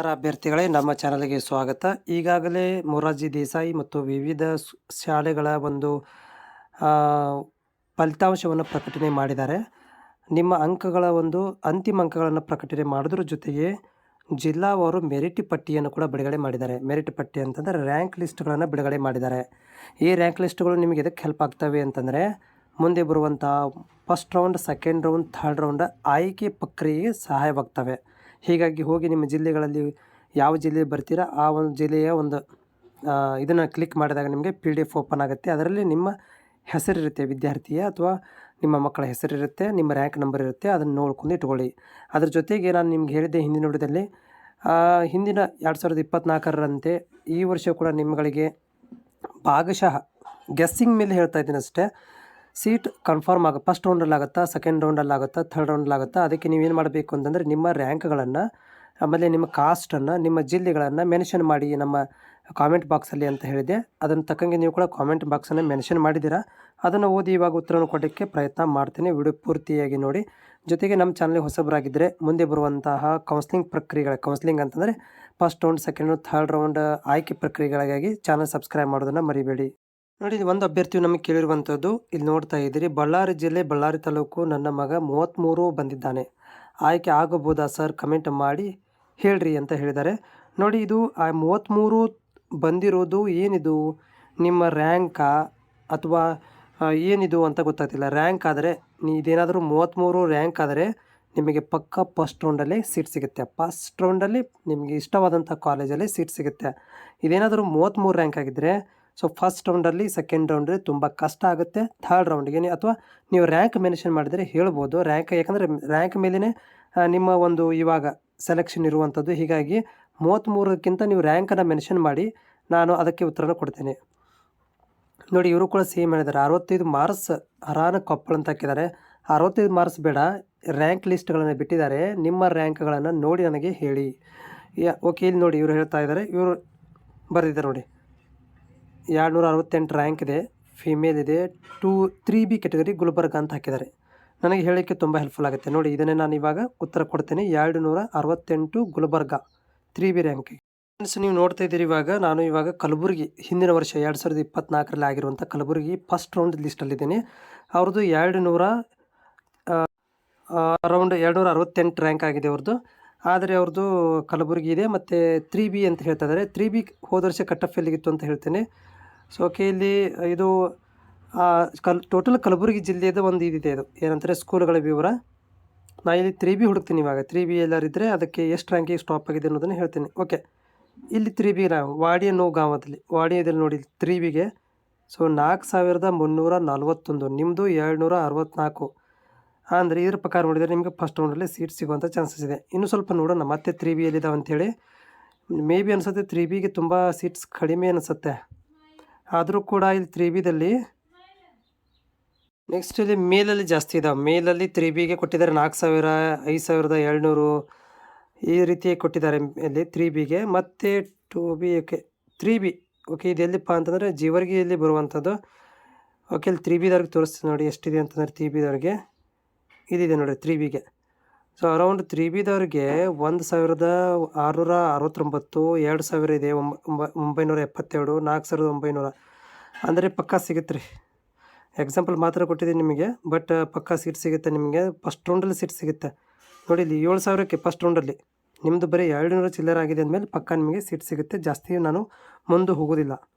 ನಮಸ್ಕಾರ ಅಭ್ಯರ್ಥಿಗಳೇ, ನಮ್ಮ ಚಾನಲ್ಗೆ ಸ್ವಾಗತ. ಈಗಾಗಲೇ ಮೊರಾರ್ಜಿ ದೇಸಾಯಿ ಮತ್ತು ವಿವಿಧ ಶಾಲೆಗಳ ಒಂದು ಫಲಿತಾಂಶವನ್ನು ಪ್ರಕಟಣೆ ಮಾಡಿದ್ದಾರೆ. ನಿಮ್ಮ ಅಂಕಗಳ ಒಂದು ಅಂತಿಮ ಅಂಕಗಳನ್ನು ಪ್ರಕಟಣೆ ಮಾಡೋದ್ರ ಜೊತೆಗೆ ಜಿಲ್ಲಾವಾರು ಮೆರಿಟ್ ಪಟ್ಟಿಯನ್ನು ಕೂಡ ಬಿಡುಗಡೆ ಮಾಡಿದ್ದಾರೆ. ಮೆರಿಟ್ ಪಟ್ಟಿ ಅಂತಂದರೆ ರ್ಯಾಂಕ್ ಲಿಸ್ಟ್ಗಳನ್ನು ಬಿಡುಗಡೆ ಮಾಡಿದ್ದಾರೆ. ಈ ರ್ಯಾಂಕ್ ಲಿಸ್ಟ್ಗಳು ನಿಮಗೆ ಇದಕ್ಕೆ ಹೆಲ್ಪ್ ಆಗ್ತವೆ ಅಂತಂದರೆ, ಮುಂದೆ ಬರುವಂಥ first round, second round, third round ಆಯ್ಕೆ ಪ್ರಕ್ರಿಯೆಗೆ ಸಹಾಯವಾಗ್ತವೆ. ಹೀಗಾಗಿ ಹೋಗಿ ನಿಮ್ಮ ಜಿಲ್ಲೆಗಳಲ್ಲಿ ಯಾವ ಜಿಲ್ಲೆ ಬರ್ತೀರಾ, ಆ ಒಂದು ಜಿಲ್ಲೆಯ ಒಂದು ಇದನ್ನು ಕ್ಲಿಕ್ ಮಾಡಿದಾಗ ನಿಮಗೆ ಪಿ ಡಿ ಎಫ್ ಓಪನ್ ಆಗುತ್ತೆ. ಅದರಲ್ಲಿ ನಿಮ್ಮ ಹೆಸರಿರುತ್ತೆ ವಿದ್ಯಾರ್ಥಿಯ ಅಥವಾ ನಿಮ್ಮ ಮಕ್ಕಳ ಹೆಸರಿರುತ್ತೆ, ನಿಮ್ಮ ರ್ಯಾಂಕ್ ನಂಬರ್ ಇರುತ್ತೆ, ಅದನ್ನು ನೋಡ್ಕೊಂಡು ಇಟ್ಕೊಳ್ಳಿ. ಅದ್ರ ಜೊತೆಗೆ ನಾನು ನಿಮ್ಗೆ ಹೇಳಿದ್ದೆ ಹಿಂದಿನ ನೋಡಿದಲ್ಲಿ ಹಿಂದಿನ ಎರಡು ಸಾವಿರದ ಇಪ್ಪತ್ತ್ನಾಲ್ಕರಂತೆ ಈ ವರ್ಷ ಕೂಡ ನಿಮ್ಮಗಳಿಗೆ ಭಾಗಶಃ ಗೆಸ್ಸಿಂಗ್ ಮೇಲೆ ಹೇಳ್ತಾ ಇದ್ದೀನಿ ಅಷ್ಟೇ. ಸೀಟ್ ಕನ್ಫರ್ಮ್ ಆಗ ಫಸ್ಟ್ ರೌಂಡಲ್ಲಿ ಆಗುತ್ತಾ ಸೆಕೆಂಡ್ ರೌಂಡಲ್ಲಿ ಆಗುತ್ತಾ ಥರ್ಡ್ ರೌಂಡಲ್ಲಿ ಆಗುತ್ತಾ, ಅದಕ್ಕೆ ಏನು ಮಾಡಬೇಕು ಅಂತಂದರೆ ನಿಮ್ಮ ರ್ಯಾಂಕ್ಗಳನ್ನು ಆಮೇಲೆ ನಿಮ್ಮ ಕಾಸ್ಟನ್ನು ನಿಮ್ಮ ಜಿಲ್ಲೆಗಳನ್ನು ಮೆನ್ಷನ್ ಮಾಡಿ ನಮ್ಮ ಕಾಮೆಂಟ್ ಬಾಕ್ಸಲ್ಲಿ ಅಂತ ಹೇಳಿದೆ. ಅದನ್ನು ತಕ್ಕಂಗೆ ನೀವು ಕೂಡ ಕಾಮೆಂಟ್ ಬಾಕ್ಸನ್ನು ಮೆನ್ಷನ್ ಮಾಡಿದ್ದೀರಾ? ಅದನ್ನು ಓದಿ ಇವಾಗ ಉತ್ತರವನ್ನು ಕೊಡೋಕ್ಕೆ ಪ್ರಯತ್ನ ಮಾಡ್ತೀನಿ. ವಿಡಿಯೋ ಪೂರ್ತಿಯಾಗಿ ನೋಡಿ. ಜೊತೆಗೆ ನಮ್ಮ ಚಾನಲ್ಗೆ ಹೊಸಬರಾಗಿದ್ದರೆ ಮುಂದೆ ಬರುವಂತಹ ಕೌನ್ಸಿಲಿಂಗ್ ಪ್ರಕ್ರಿಯೆಗಳ ಕೌನ್ಸಿಲಿಂಗ್ ಅಂತಂದರೆ first round second third round ಆಯ್ಕೆ ಪ್ರಕ್ರಿಯೆಗಳಿಗಾಗಿ ಚಾನಲ್ ಸಬ್ಸ್ಕ್ರೈಬ್ ಮಾಡೋದನ್ನು ಮರಿಬೇಡಿ. ನೋಡಿ ಒಂದು ಅಭ್ಯರ್ಥಿಯು ನಮಗೆ ಕೇಳಿರುವಂಥದ್ದು. ಇಲ್ಲಿ ನೋಡ್ತಾ ಇದ್ದೀರಿ, ಬಳ್ಳಾರಿ ಜಿಲ್ಲೆ, ಬಳ್ಳಾರಿ ತಾಲೂಕು ನನ್ನ ಮಗ ಮೂವತ್ತ್ಮೂರು ಬಂದಿದ್ದಾನೆ. ಆಯ್ಕೆ ಆಗಬಹುದಾ ಸರ್? ಕಮೆಂಟ್ ಮಾಡಿ ಹೇಳ್ರಿ ಅಂತ ಹೇಳಿದ್ದಾರೆ. ನೋಡಿ, ಇದು ಆ ಮೂವತ್ತ್ಮೂರು ಬಂದಿರೋದು ಏನಿದು? ನಿಮ್ಮ ರ್ಯಾಂಕಾ ಅಥವಾ ಏನಿದು ಅಂತ ಗೊತ್ತಾಗ್ತಿಲ್ಲ. ರ್ಯಾಂಕ್ ಆದರೆ, ನೀ ಇದೇನಾದರೂ ಮೂವತ್ತ್ಮೂರು ರ್ಯಾಂಕ್ ಆದರೆ ನಿಮಗೆ ಪಕ್ಕ ಫಸ್ಟ್ ರೌಂಡಲ್ಲಿ ಸೀಟ್ ಸಿಗುತ್ತೆ. ಫಸ್ಟ್ ರೌಂಡಲ್ಲಿ ನಿಮಗೆ ಇಷ್ಟವಾದಂಥ ಕಾಲೇಜಲ್ಲಿ ಸೀಟ್ ಸಿಗುತ್ತೆ. ಇದೇನಾದರೂ ಮೂವತ್ತ್ಮೂರು ರ್ಯಾಂಕ್ ಆಗಿದ್ದರೆ ಸೊ ಫಸ್ಟ್ ರೌಂಡಲ್ಲಿ ಸೆಕೆಂಡ್ ರೌಂಡ್ ತುಂಬ ಕಷ್ಟ ಆಗುತ್ತೆ. ಥರ್ಡ್ ರೌಂಡ್ಗೆ ಅಥವಾ ನೀವು ರ್ಯಾಂಕ್ ಮೆನ್ಷನ್ ಮಾಡಿದರೆ ಹೇಳ್ಬೋದು. ರ್ಯಾಂಕ್ ಯಾಕಂದರೆ ರ್ಯಾಂಕ್ ಮೇಲೇ ನಿಮ್ಮ ಒಂದು ಇವಾಗ ಸೆಲೆಕ್ಷನ್ ಇರುವಂಥದ್ದು. ಹೀಗಾಗಿ ಮೂವತ್ತ್ಮೂರಕ್ಕಿಂತ ನೀವು ರ್ಯಾಂಕನ್ನು ಮೆನ್ಷನ್ ಮಾಡಿ, ನಾನು ಅದಕ್ಕೆ ಉತ್ತರನ ಕೊಡ್ತೇನೆ. ನೋಡಿ, ಇವರು ಕೂಡ ಸೇಮ್ ಹೇಳಿದ್ದಾರೆ ಅರವತ್ತೈದು ಮಾರ್ಕ್ಸ್ ಹರಾನ ಕೊಪ್ಪಳ ಅಂತ ಹಾಕಿದ್ದಾರೆ ಅರವತ್ತೈದು ಮಾರ್ಕ್ಸ್ ಬೇಡ. ರ್ಯಾಂಕ್ ಲಿಸ್ಟ್ಗಳನ್ನು ಬಿಟ್ಟಿದ್ದಾರೆ. ನಿಮ್ಮ ರ್ಯಾಂಕ್ಗಳನ್ನು ನೋಡಿ ನನಗೆ ಹೇಳಿ. ಓಕೆ ಇಲ್ಲಿ ನೋಡಿ ಇವರು ಹೇಳ್ತಾ ಇದ್ದಾರೆ ಇವರು ಬರೆದಿದ್ದಾರೆ ನೋಡಿ. ಎರಡುನೂರ ಅರವತ್ತೆಂಟು ರ್ಯಾಂಕ್ ಇದೆ ಫಿಮೇಲ್ ಇದೆ two three B category Gulbarga ಅಂತ ಹಾಕಿದ್ದಾರೆ. ನನಗೆ ಹೇಳೋಕ್ಕೆ ತುಂಬ ಹೆಲ್ಪ್ಫುಲ್ ಆಗುತ್ತೆ. ನೋಡಿ, ಇದನ್ನೇ ನಾನು ಇವಾಗ ಉತ್ತರ ಕೊಡ್ತೇನೆ. ಎರಡು ನೂರ ಅರವತ್ತೆಂಟು Gulbarga three B rank friends ನೀವು ನೋಡ್ತಾ ಇದ್ದೀರಿ ಇವಾಗ, ನಾನು ಇವಾಗ ಕಲಬುರಗಿ, ಹಿಂದಿನ ವರ್ಷ ಎರಡು ಸಾವಿರದ ಇಪ್ಪತ್ನಾಲ್ಕರಲ್ಲಿ ಆಗಿರುವಂಥ ಕಲಬುರಗಿ ಫಸ್ಟ್ ರೌಂಡ್ ಲಿಸ್ಟಲ್ಲಿದ್ದೀನಿ ಅವ್ರದ್ದು ಎರಡು ನೂರ ಅರೌಂಡ್ ಎರಡು ನೂರ ಅರವತ್ತೆಂಟು ರ್ಯಾಂಕ್ ಆಗಿದೆ ಅವ್ರದ್ದು. ಆದರೆ ಅವ್ರದ್ದು ಕಲಬುರಗಿ ಇದೆ ಮತ್ತು ತ್ರೀ ಬಿ ಅಂತ ಹೇಳ್ತಾ ಇದ್ದಾರೆ. ತ್ರೀ ಬಿ ಹೋದ ವರ್ಷ ಕಟ್ ಆಫ್ ಎಲ್ಲಿಗಿತ್ತು ಅಂತ ಹೇಳ್ತೇನೆ. ಸೊ ಓಕೆ ಇಲ್ಲಿ ಇದು ಕಲ್ ಟೋಟಲ್ ಕಲಬುರಗಿ ಜಿಲ್ಲೆಯದು ಒಂದು ಇದಿದೆ ಇದು ಏನಂತಾರೆ ಸ್ಕೂಲ್ಗಳ ವಿವರ. ನಾ ಇಲ್ಲಿ ತ್ರೀ ಬಿ ಹುಡುಕ್ತೀನಿ ಇವಾಗ. ತ್ರೀ ಬಿ ಎಲ್ಲರಿದ್ದರೆ ಅದಕ್ಕೆ ಎಷ್ಟು ರ್ಯಾಂಕಿಗೆ ಸ್ಟಾಪ್ ಆಗಿದೆ ಅನ್ನೋದನ್ನು ಹೇಳ್ತೀನಿ. ಓಕೆ ಇಲ್ಲಿ ತ್ರೀ ಬಿ ನಾವು, ವಾಡಿಯ ನೋವು ಗಾಮದಲ್ಲಿ ವಾಡಿಯದಲ್ಲಿ ನೋಡಿ, ತ್ರೀ ಬಿಗೆ. ಸೊ ನಾಲ್ಕು ಸಾವಿರದ ಮುನ್ನೂರ ನಲ್ವತ್ತೊಂದು ನಿಮ್ಮದು ಏಳ್ನೂರ ಅರವತ್ತ್ನಾಲ್ಕು ಅಂದರೆ ಇದ್ರ ಪ್ರಕಾರ ನೋಡಿದರೆ ನಿಮಗೆ ಫಸ್ಟ್ ರೌಂಡಲ್ಲಿ ಸೀಟ್ ಸಿಗುವಂಥ ಚಾನ್ಸಸ್ ಇದೆ. ಇನ್ನು ಸ್ವಲ್ಪ ನೋಡೋಣ, ಮತ್ತೆ ತ್ರೀ ಬಿ ಎಲ್ಲಿದ್ದಾವೆ ಅಂಥೇಳಿ ಮೇ ಬಿ ಅನಿಸುತ್ತೆ ತ್ರೀ ಬಿಗೆ ತುಂಬ ಸೀಟ್ಸ್ ಕಡಿಮೆ ಅನಿಸುತ್ತೆ. ಆದರೂ ಕೂಡ ಇಲ್ಲಿ ತ್ರೀ ಬಿದಲ್ಲಿ ನೆಕ್ಸ್ಟ್ ಇಲ್ಲಿ ಮೇಲಲ್ಲಿ ಜಾಸ್ತಿ ಇದಾವೆ. ಮೇಲಲ್ಲಿ ತ್ರೀ ಬಿಗೆ ಕೊಟ್ಟಿದ್ದಾರೆ ನಾಲ್ಕು ಸಾವಿರ, ಐದು ಸಾವಿರದ ಏಳ್ನೂರು ಈ ರೀತಿ ಕೊಟ್ಟಿದ್ದಾರೆ ಇಲ್ಲಿ ತ್ರೀ ಬಿಗೆ ಮತ್ತು two B okay three B okay ಇದು ಎಲ್ಲಿಪ್ಪ ಅಂತಂದರೆ ಜೀವರ್ಗಿಯಲ್ಲಿ ಬರುವಂಥದ್ದು ಓಕೆ ಇಲ್ಲಿ ತ್ರೀ ಬಿದವ್ರಿಗೆ ತೋರಿಸ್ತೀನಿ ನೋಡಿ ಎಷ್ಟಿದೆ ಅಂತಂದರೆ ತ್ರೀ ಬಿದವ್ರಿಗೆ ಇದಿದೆ ನೋಡಿ ತ್ರೀ ಬಿಗೆ ಸೊ ಅರೌಂಡ್ ತ್ರೀ ಬಿದವ್ರಿಗೆ ಒಂದು ಸಾವಿರದ ಆರುನೂರ ಅರವತ್ತೊಂಬತ್ತು, ಎರಡು ಸಾವಿರ ಇದೆ, ಒಂಬ- ಒಂಬೈನೂರ ಎಪ್ಪತ್ತೆರಡು ನಾಲ್ಕು ಸಾವಿರದ ಒಂಬೈನೂರ. ಅಂದರೆ ಪಕ್ಕಾ ಸಿಗುತ್ತೆ ರೀ ಎಕ್ಸಾಂಪಲ್ ಮಾತ್ರ ಕೊಟ್ಟಿದ್ದೀನಿ ನಿಮಗೆ ಬಟ್ ಪಕ್ಕಾ ಸೀಟ್ ಸಿಗುತ್ತೆ ನಿಮಗೆ ಫಸ್ಟ್ ರೌಂಡಲ್ಲಿ ಸೀಟ್ ಸಿಗುತ್ತೆ. ನೋಡಿ, ಇಲ್ಲಿ ಏಳು ಸಾವಿರಕ್ಕೆ ಫಸ್ಟ್ ರೌಂಡಲ್ಲಿ ನಿಮ್ಮದು ಬರೀ ಎರಡು ನೂರು ಚಿಲ್ಲರೆ ಆಗಿದೆ ಅಂದಮೇಲೆ ಪಕ್ಕಾ ನಿಮಗೆ ಸೀಟ್ ಸಿಗುತ್ತೆ, ಜಾಸ್ತಿ ನಾನು ಮುಂದೆ ಹೋಗೋದಿಲ್ಲ.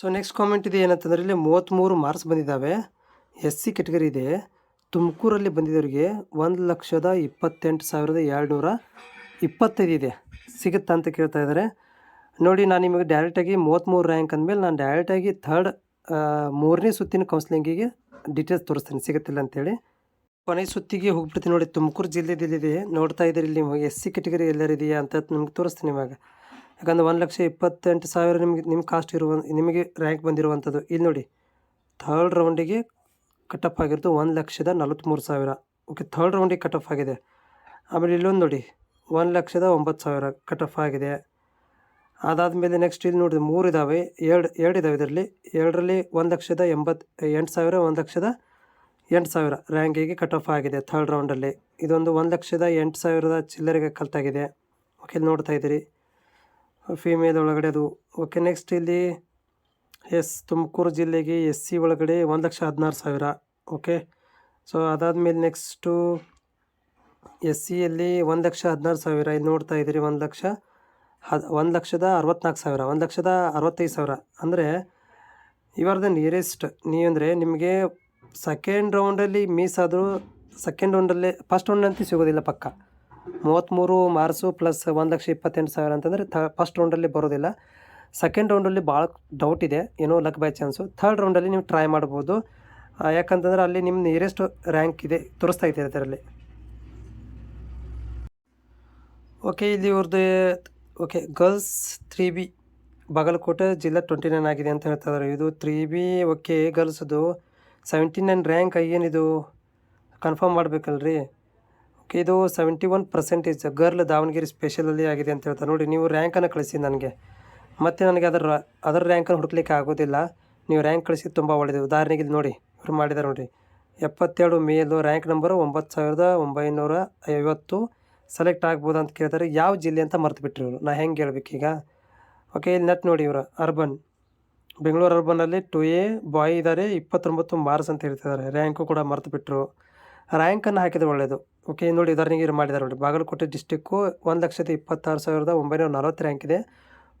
ಸೊ ನೆಕ್ಸ್ಟ್ ಕಾಮೆಂಟ್ ಇದೆ ಏನಂತಂದರೆ, ಇಲ್ಲಿ ಮೂವತ್ತ್ಮೂರು ಮಾರ್ಕ್ಸ್ ಬಂದಿದ್ದಾವೆ. ಎಸ್ ಸಿ ಕೆಟಗರಿ ಇದೆ. ತುಮಕೂರಲ್ಲಿ ಬಂದಿದ್ದವರಿಗೆ ಒಂದು ಲಕ್ಷದ ಇಪ್ಪತ್ತೆಂಟು ಸಾವಿರದ ಏಳ್ನೂರ ಇಪ್ಪತ್ತೈದು ಇದೆ. ಸಿಗುತ್ತಾ ಅಂತ ಕೇಳ್ತಾ ಇದ್ದಾರೆ. ನೋಡಿ, ನಾನು ನಿಮಗೆ ಡೈರೆಕ್ಟಾಗಿ ಮೂವತ್ತ್ಮೂರು ರ್ಯಾಂಕ್ ಅಂದಮೇಲೆ ನಾನು ಡೈರೆಕ್ಟಾಗಿ ಥರ್ಡ್ ಮೂರನೇ ಸುತ್ತಿನ ಕೌನ್ಸಿಲಿಂಗಿಗೆ ಡೀಟೇಲ್ಸ್ ತೋರಿಸ್ತೀನಿ. ಸಿಗುತ್ತಿಲ್ಲ ಅಂತೇಳಿ. ಕೊನೆ ಸುತ್ತಿಗೆ ಹೋಗ್ಬಿಡ್ತೀನಿ ನೋಡಿ, ತುಮಕೂರು ಜಿಲ್ಲೆದಲ್ಲಿದೆ ನೋಡ್ತಾ ಇದ್ದೀರಿ ಇಲ್ಲಿ ನಿಮಗೆ ಎಸ್ ಸಿ ಕೆಟಗರಿ ಎಲ್ಲರಿದೆಯಾ ಅಂತ ನಿಮ್ಗೆ ತೋರಿಸ್ತೀನಿ ಇವಾಗ. ಯಾಕಂದ್ರೆ ಒಂದು ಲಕ್ಷ ಇಪ್ಪತ್ತೆಂಟು ಸಾವಿರ ನಿಮಗೆ ನಿಮ್ಮ ಕಾಸ್ಟ್ ಇರುವ, ನಿಮಗೆ ರ್ಯಾಂಕ್ ಬಂದಿರುವಂಥದ್ದು. ಇಲ್ಲಿ ನೋಡಿ ಥರ್ಡ್ ರೌಂಡಿಗೆ ಕಟ್ ಆಫ್ ಆಗಿರೋದು ಒಂದು ಲಕ್ಷದ ನಲವತ್ತ್ಮೂರು ಸಾವಿರ. ಓಕೆ ಥರ್ಡ್ ರೌಂಡಿಗೆ ಕಟ್ ಆಫ್ ಆಗಿದೆ. ಆಮೇಲೆ ಇಲ್ಲೊಂದು ನೋಡಿ, ಒಂದು ಲಕ್ಷದ ಒಂಬತ್ತು ಸಾವಿರ ಕಟ್ ಆಫ್ ಆಗಿದೆ. ಅದಾದಮೇಲೆ ನೆಕ್ಸ್ಟ್ ಇಲ್ಲಿ ನೋಡಿದ್ರೆ ಮೂರು ಇದ್ದಾವೆ ಎರಡು ಎರಡು ಇದ್ದಾವೆ ಇದರಲ್ಲಿ. ಎರಡರಲ್ಲಿ ಒಂದು ಲಕ್ಷದ ಎಂಬತ್ತು, ಎಂಟು ಸಾವಿರ, ಒಂದು ಲಕ್ಷದ ಎಂಟು ಸಾವಿರ ರ್ಯಾಂಕಿಗೆ ಕಟ್ ಆಫ್ ಆಗಿದೆ ಥರ್ಡ್ ರೌಂಡಲ್ಲಿ ಇದೊಂದು ಒಂದು ಲಕ್ಷದ ಎಂಟು ಸಾವಿರದ ಚಿಲ್ಲರೆಗೆ ಕಲ್ತಾಗಿದೆ. ಓಕೆ ಇಲ್ಲಿ ನೋಡ್ತಾ ಇದ್ದೀರಿ. ಫೀಮೇಲ್ ಒಳಗಡೆ ಅದು. ಓಕೆ ನೆಕ್ಸ್ಟ್ ಇಲ್ಲಿ ಎಸ್, ತುಮಕೂರು ಜಿಲ್ಲೆಗೆ ಎಸ್ ಸಿ ಒಳಗಡೆ ಒಂದು ಲಕ್ಷ ಹದಿನಾರು ಸಾವಿರ. ಓಕೆ. ಸೊ, ಅದಾದಮೇಲೆ ನೆಕ್ಸ್ಟು ಎಸ್ ಸಿಯಲ್ಲಿ ಒಂದು ಲಕ್ಷ ಹದಿನಾರು ಸಾವಿರ. ಇದು ನೋಡ್ತಾ ಇದ್ದೀರಿ, ಒಂದು ಲಕ್ಷ ಹದ್, ಒಂದು ಲಕ್ಷದ ಅರವತ್ನಾಲ್ಕು ಸಾವಿರ, ಒಂದು ಲಕ್ಷದ ಅರವತ್ತೈದು ಸಾವಿರ. ಅಂದರೆ ಇವಾರ್ ದ ನಿಯರೆಸ್ಟ್ ನೀವಂದರೆ ನಿಮಗೆ ಸೆಕೆಂಡ್ ರೌಂಡಲ್ಲಿ ಮಿಸ್ ಆದರೂ ಸೆಕೆಂಡ್ ರೌಂಡಲ್ಲೇ ಫಸ್ಟ್ ರೌಂಡ್ ಅಂತೂ ಸಿಗೋದಿಲ್ಲ ಪಕ್ಕ. ಮೂವತ್ತ್ಮೂರು ಮಾರ್ಸು ಪ್ಲಸ್ ಒಂದು ಲಕ್ಷ ಇಪ್ಪತ್ತೆಂಟು ಸಾವಿರ ಅಂತಂದರೆ ಥ ಫಸ್ಟ್ ರೌಂಡಲ್ಲಿ ಬರೋದಿಲ್ಲ. ಸೆಕೆಂಡ್ ರೌಂಡಲ್ಲಿ ಭಾಳ ಡೌಟ್ ಇದೆ. ಏನೋ ಲಕ್ ಬೈ ಚಾನ್ಸು ಥರ್ಡ್ ರೌಂಡಲ್ಲಿ ನೀವು ಟ್ರೈ ಮಾಡ್ಬೋದು. ಯಾಕಂತಂದ್ರೆ ಅಲ್ಲಿ ನಿಮ್ಮ ನಿಯರೆಸ್ಟ್ ರ್ಯಾಂಕ್ ಇದೆ, ತೋರಿಸ್ತಾ ಇದೆ ಅದರಲ್ಲಿ. ಓಕೆ ಇಲ್ಲಿ ಇವ್ರದ್ದು okay girls three B Bagalkot ಜಿಲ್ಲಾ ಟ್ವೆಂಟಿ ನೈನ್ ಆಗಿದೆ ಅಂತ ಹೇಳ್ತಾ ಇದ್ದಾರೆ ಇದು ತ್ರೀ ಬಿ ಓಕೆ ಗರ್ಲ್ಸ್ದು ಸೆವೆಂಟಿ ನೈನ್ ರ್ಯಾಂಕ್ ಏನಿದು ಕನ್ಫರ್ಮ್ ಮಾಡಬೇಕಲ್ರಿ. ಓಕೆ ಇದು seventy one percentage girl Davangere ಸ್ಪೆಷಲಲ್ಲಿ ಆಗಿದೆ ಅಂತ ಹೇಳ್ತಾರೆ. ನೋಡಿ, ನೀವು ರ್ಯಾಂಕನ್ನು ಕಳಿಸಿ ನನಗೆ. ಮತ್ತು ನನಗೆ ಅದರ ಅದರ ರ್ಯಾಂಕನ್ನು ಹುಡುಕ್ಲಿಕ್ಕೆ ಆಗೋದಿಲ್ಲ. ನೀವು ರ್ಯಾಂಕ್ ಕಳಿಸಿ ತುಂಬ ಒಳ್ಳೆಯದು ಉದಾಹರಣೆಗೆ ಇಲ್ಲಿ ನೋಡಿ, ಇವ್ರು ಮಾಡಿದ್ದಾರೆ ನೋಡಿ ಎಪ್ಪತ್ತೆರಡು ಮೇಲು ರ್ಯಾಂಕ್ ನಂಬರು ಒಂಬತ್ತು ಸಾವಿರದ ಒಂಬೈನೂರ ಐವತ್ತು. ಸೆಲೆಕ್ಟ್ ಆಗ್ಬೋದು ಅಂತ ಕೇಳ್ತಾರೆ ಯಾವ ಜಿಲ್ಲೆ ಅಂತ ಮರ್ತು ಬಿಟ್ಟರು ಇವರು. ನಾ ಹೆಂಗೆ ಹೇಳ್ಬೇಕೀಗ ಓಕೆ ಇಲ್ಲಿ ನೆಟ್ ನೋಡಿ ಇವರು. ಅರ್ಬನ್ ಬೆಂಗಳೂರು ಅರ್ಬನಲ್ಲಿ ಟು ಎ ಬಾಯ್ ಇದ್ದಾರೆ ಇಪ್ಪತ್ತೊಂಬತ್ತು ಮಾರ್ಸ್ ಅಂತ ಹೇಳ್ತಿದ್ದಾರೆ ರ್ಯಾಂಕು ಕೂಡ ಮರ್ತು ಬಿಟ್ಟರು ರ್ಯಾಂಕನ್ನು ಹಾಕಿದ್ರೆ ಒಳ್ಳೆಯದು ಓಕೆ ನೋಡಿ ಉದಾಹರಣೆಗೆ ಇವ್ರು ಮಾಡಿದ್ದಾರೆ ನೋಡಿ ಬಾಗಲಕೋಟೆ ಡಿಸ್ಟಿಕ್ಕು ಒಂದು ಲಕ್ಷದ ಇಪ್ಪತ್ತಾರು ಸಾವಿರದ ಒಂಬೈನೂರ ನಲವತ್ತು ರ್ಯಾಂಕ್ ಇದೆ.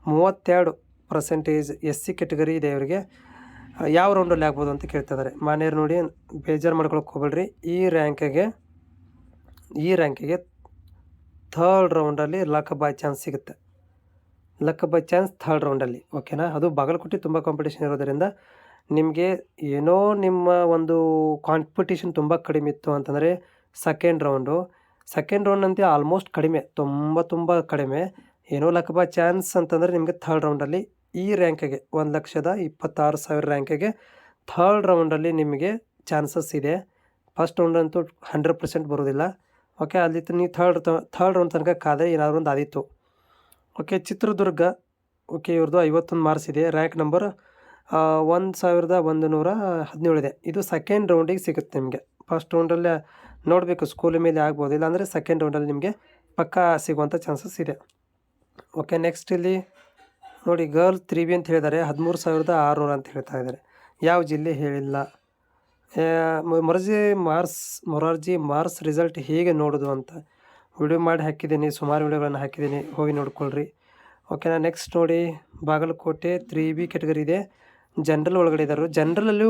ಮೂವತ್ತೆರಡು ಪರ್ಸೆಂಟೇಜ್ ಎಸ್ ಸಿ ಕೆಟಗರಿ ಇದೆ ಇವರಿಗೆ. ಆ, ಯಾವ ರೌಂಡಲ್ಲಿ ಆಗ್ಬೋದು ಅಂತ ಕೇಳ್ತಿದ್ದಾರೆ. ಮನೆಯವ್ರು ನೋಡಿ ಬೇಜಾರು ಮಾಡ್ಕೊಳಕ್ಕೆ ಹೋಗ್ಬೇಡ್ರಿ. ಈ ರ್ಯಾಂಕಿಗೆ ಈ ರ್ಯಾಂಕಿಗೆ ಥರ್ಡ್ ರೌಂಡಲ್ಲಿ ಲಕ್ ಬೈ ಚಾನ್ಸ್ ಸಿಗುತ್ತೆ. ಲಕ್ ಬೈ ಚಾನ್ಸ್ ಥರ್ಡ್ ರೌಂಡಲ್ಲಿ ಓಕೆನಾ ಅದು ಬಾಗಲಕೋಟೆ ತುಂಬ ಕಾಂಪಿಟೇಷನ್ ಇರೋದರಿಂದ ನಿಮಗೆ ಏನೋ ನಿಮ್ಮ ಒಂದು ಕಾಂಪಿಟೇಷನ್ ತುಂಬ ಕಡಿಮೆ ಇತ್ತು ಅಂತಂದರೆ ಸೆಕೆಂಡ್ ರೌಂಡು ಸೆಕೆಂಡ್ ರೌಂಡ್ ಅಂತ ಆಲ್ಮೋಸ್ಟ್ ಕಡಿಮೆ ತುಂಬ ತುಂಬ ಕಡಿಮೆ. ಏನೋ ಲಕ್ ಬೈ ಚಾನ್ಸ್ ಅಂತಂದರೆ ನಿಮಗೆ ಥರ್ಡ್ ರೌಂಡಲ್ಲಿ ಈ ರ್ಯಾಂಕಿಗೆ ಒಂದು ಲಕ್ಷದ ಇಪ್ಪತ್ತಾರು ಸಾವಿರ ರ್ಯಾಂಕಿಗೆ ಥರ್ಡ್ ರೌಂಡಲ್ಲಿ ನಿಮಗೆ ಚಾನ್ಸಸ್ ಇದೆ. ಫಸ್ಟ್ ರೌಂಡ್ ಅಂತೂ ಹಂಡ್ರೆಡ್ ಪರ್ಸೆಂಟ್ ಬರೋದಿಲ್ಲ. ಓಕೆ ಅಲ್ಲಿ ನೀವು ಥರ್ಡ್ ಥರ್ಡ್ ರೌಂಡ್ ತನಕ ಕಾದರೆ ಏನಾದರೂ ಒಂದು ಆದಿತ್ತು. ಓಕೆ ಚಿತ್ರದುರ್ಗ ಓಕೆ ಇವ್ರದ್ದು ಐವತ್ತೊಂದು ಮಾರ್ಕ್ಸ್ ಇದೆ. ರ್ಯಾಂಕ್ ನಂಬರ್ ಒಂದು ಸಾವಿರದ ಒಂದು ನೂರ ಹದಿನೇಳು ಇದೆ. ಇದು ಸೆಕೆಂಡ್ ರೌಂಡಿಗೆ ಸಿಗುತ್ತೆ ನಿಮಗೆ. ಫಸ್ಟ್ ರೌಂಡಲ್ಲೇ ನೋಡಬೇಕು ಸ್ಕೂಲ್ ಮೇಲೆ ಆಗ್ಬೋದು, ಇಲ್ಲಾಂದರೆ ಸೆಕೆಂಡ್ ರೌಂಡಲ್ಲಿ ನಿಮಗೆ ಪಕ್ಕಾ ಸಿಗುವಂಥ ಚಾನ್ಸಸ್ ಇದೆ. ಓಕೆ ನೆಕ್ಸ್ಟ್ ಇಲ್ಲಿ ನೋಡಿ ಗರ್ಲ್ ತ್ರೀ ಬಿ ಅಂತ ಹೇಳಿದ್ದಾರೆ. ಹದಿಮೂರು ಸಾವಿರದ ಆರುನೂರು ಅಂತ ಹೇಳ್ತಾ ಇದ್ದಾರೆ. ಯಾವ ಜಿಲ್ಲೆ ಹೇಳಿಲ್ಲ. Morarji marks, Morarji marks result ಹೇಗೆ ನೋಡೋದು ಅಂತ ವಿಡಿಯೋ ಮಾಡಿ ಹಾಕಿದ್ದೀನಿ. ಸುಮಾರು ವಿಡಿಯೋಗಳನ್ನು ಹಾಕಿದ್ದೀನಿ. ಹೋಗಿ ನೋಡ್ಕೊಳ್ರಿ. ಓಕೆನಾ ನೆಕ್ಸ್ಟ್ ನೋಡಿ ಬಾಗಲಕೋಟೆ ತ್ರೀ ಬಿ ಕೆಟಗರಿ ಇದೆ. ಜನರಲ್ ಒಳಗಡೆ ಇದ್ದಾರೆ ಜನ್ರಲಲ್ಲೂ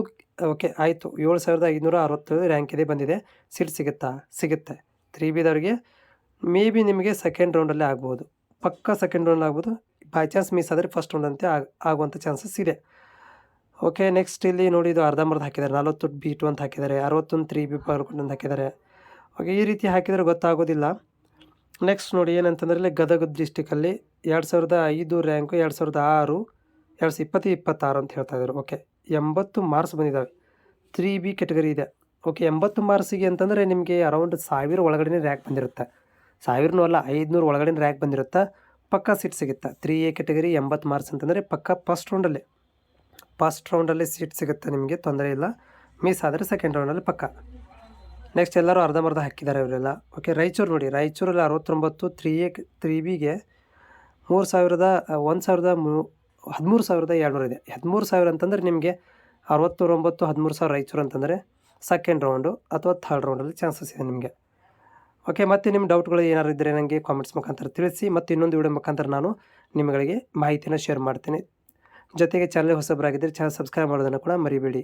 ಓಕೆ, ಆಯಿತು. ಏಳು ಸಾವಿರದ ಐದುನೂರ ಅರವತ್ತು ರ್ಯಾಂಕ್ ಇದೆ, ಬಂದಿದೆ. ಸೀಟ್ ಸಿಗುತ್ತಾ? ಸಿಗುತ್ತೆ. ತ್ರೀ ಬಿದವ್ರಿಗೆ ಮೇ ಬಿ ನಿಮಗೆ ಸೆಕೆಂಡ್ ರೌಂಡಲ್ಲೇ ಆಗ್ಬೋದು. ಪಕ್ಕ ಸೆಕೆಂಡ್ ರೌಂಡ್ ಆಗ್ಬೋದು. ಬೈ ಚಾನ್ಸ್ ಮಿಸ್ ಆದರೆ ಫಸ್ಟ್ ರೌಂಡ್ ಅಂತೆ ಆಗ ಆಗುವಂಥ ಚಾನ್ಸಸ್ ಇದೆ. ಓಕೆ ನೆಕ್ಸ್ಟ್ ಇಲ್ಲಿ ನೋಡಿ ಇದು ಅರ್ಧಂಬರ್ಧ ಹಾಕಿದ್ದಾರೆ. ನಲ್ವತ್ತು ಬಿ ಟು ಅಂತ ಹಾಕಿದ್ದಾರೆ. ಅರವತ್ತೊಂದು ತ್ರೀ ಬಿ ಬರ್ಕೊಂಡು ಅಂತ ಹಾಕಿದ್ದಾರೆ. ಓಕೆ ಈ ರೀತಿ ಹಾಕಿದರೆ ಗೊತ್ತಾಗೋದಿಲ್ಲ. ನೆಕ್ಸ್ಟ್ ನೋಡಿ ಏನಂತಂದ್ರೆ ಇಲ್ಲಿ ಗದಗ ಡಿಸ್ಟಿಕಲ್ಲಿ ಎರಡು ಸಾವಿರದ ಐದು ರ್ಯಾಂಕು ಎರಡು ಸಾವಿರದ ಆರು, ಎರಡು ಸಾವಿರದ ಇಪ್ಪತ್ತು, ಇಪ್ಪತ್ತಾರು ಅಂತ ಹೇಳ್ತಾ ಇದ್ದಾರೆ. ಓಕೆ ಎಂಬತ್ತು ಮಾರ್ಕ್ಸ್ ಬಂದಿದ್ದಾವೆ. ತ್ರೀ ಬಿ ಕೆಟಗರಿ ಇದೆ. ಓಕೆ ಎಂಬತ್ತು ಮಾರ್ಕ್ಸಿಗೆ ಅಂತಂದರೆ ನಿಮಗೆ ಅರೌಂಡ್ ಸಾವಿರ ಒಳಗಡೆ ರ್ಯಾಂಕ್ ಬಂದಿರುತ್ತೆ. ಸಾವಿರನೂ ಅಲ್ಲ, ಐದುನೂರು ಒಳಗಡೆ ರ್ಯಾಕ್ ಬಂದಿರುತ್ತೆ, ಪಕ್ಕಾ ಸೀಟ್ ಸಿಗುತ್ತೆ? ತ್ರೀ ಎ ಕೆಟಗರಿ ಎಂಬತ್ತು ಮಾರ್ಕ್ಸ್ ಅಂತಂದರೆ ಪಕ್ಕ ಫಸ್ಟ್ ರೌಂಡಲ್ಲಿ ಫಸ್ಟ್ ರೌಂಡಲ್ಲಿ ಸೀಟ್ ಸಿಗುತ್ತೆ ನಿಮಗೆ? ತೊಂದರೆ ಇಲ್ಲ. ಮಿಸ್ ಆದರೆ ಸೆಕೆಂಡ್ ರೌಂಡಲ್ಲಿ ಪಕ್ಕ. ನೆಕ್ಸ್ಟ್ ಎಲ್ಲರೂ ಅರ್ಧಂಬರ್ಧ ಹಾಕಿದ್ದಾರೆ ಇವರೆಲ್ಲ ಓಕೆ ರಾಯಚೂರು ನೋಡಿ. ರಾಯಚೂರಲ್ಲಿ ಅರವತ್ತೊಂಬತ್ತು ತ್ರೀ ಎ ತ್ರೀ ಬಿಗೆ ಮೂರು ಸಾವಿರದ, ಒಂದು ಸಾವಿರದ ಮೂ, ಹದಿಮೂರು ಸಾವಿರದ ಏಳ್ನೂರು ಇದೆ. ಹದಿಮೂರು ಸಾವಿರ ಅಂತಂದರೆ ನಿಮಗೆ ಅರವತ್ತೊಂಬತ್ತು, ಹದಿಮೂರು ಸಾವಿರ ರಾಯಚೂರು ಅಂತಂದರೆ ಸೆಕೆಂಡ್ ರೌಂಡು ಅಥವಾ ಥರ್ಡ್ ರೌಂಡಲ್ಲಿ ಚಾನ್ಸಸ್ ಇದೆ ನಿಮಗೆ. ಓಕೆ ಮತ್ತೆ ನಿಮ್ಮ ಡೌಟ್ಗಳು ಏನಾರು ಇದ್ದರೆ ನನಗೆ ಕಾಮೆಂಟ್ಸ್ ಮುಖಾಂತರ ತಿಳಿಸಿ ಮತ್ತು ಇನ್ನೊಂದು ವಿಡಿಯೋ ಮುಖಾಂತರ ನಾನು ನಿಮಗೆ ಮಾಹಿತಿನ ಶೇರ್ ಮಾಡ್ತೀನಿ. ಜೊತೆಗೆ ಚಾನಲ್ ಹೊಸಬರಾಗಿದ್ದರೆ ಚಾನಲ್ ಸಬ್ಸ್ಕ್ರೈಬ್ ಮಾಡೋದನ್ನು ಕೂಡ ಮರಿಬೇಡಿ.